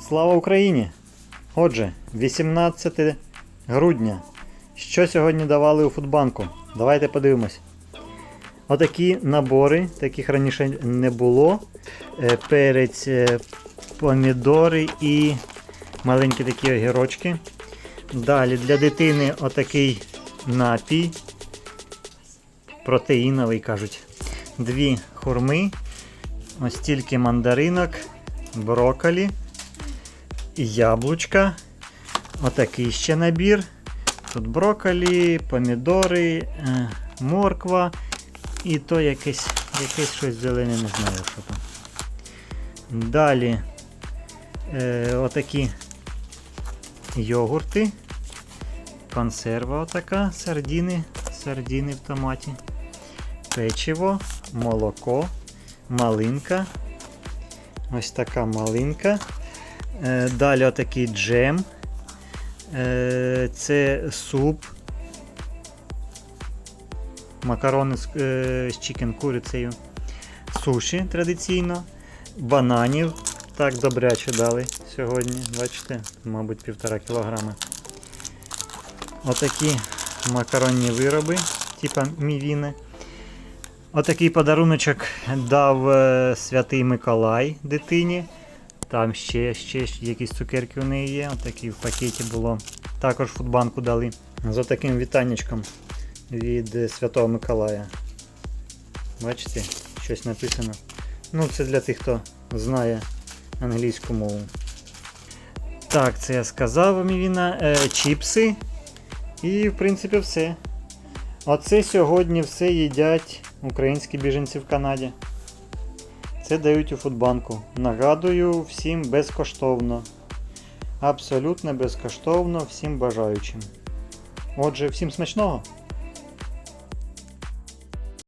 Слава Україні! Отже, 18 грудня. Що сьогодні давали у Фудбанку? Давайте подивимось. Отакі набори, таких раніше не було. Е, Перець, е, помідори і маленькі такі огірочки. Далі для дитини отакий напій. Протеїновий кажуть. Дві хурми. Ось тільки мандаринок, брокколі, яблучка. Отакий ще набір. Тут брокколі, помідори, е, морква і то якесь, якесь щось зелене, не знаю, що там. Далі е, отакі йогурти. Консерва отака, сардіни, сардіни в томаті. Печиво, молоко, малинка. Ось така малинка. Е, Далі отакий джем. Е, Це суп. Макарони з, е, з чікен курицею. Суші традиційно. Бананів. Так добряче дали сьогодні. Бачите, мабуть, півтора кілограми. Отакі макаронні вироби, типа мівіни. Отакий подаруночок дав святий Миколай дитині. Там ще, ще якісь цукерки у неї є. Отакі в пакеті було. Також фудбанку дали. З отаким вітаннячком від Святого Миколая. Бачите, щось написано. Ну, це для тих, хто знає англійську мову. Так, це я сказав Мівіна. Е, чіпси. І, в принципі, все. Оце сьогодні все їдять українські біженці в Канаді. Це дають у фудбанку. Нагадую, всім безкоштовно. Абсолютно безкоштовно всім бажаючим. Отже, всім смачного!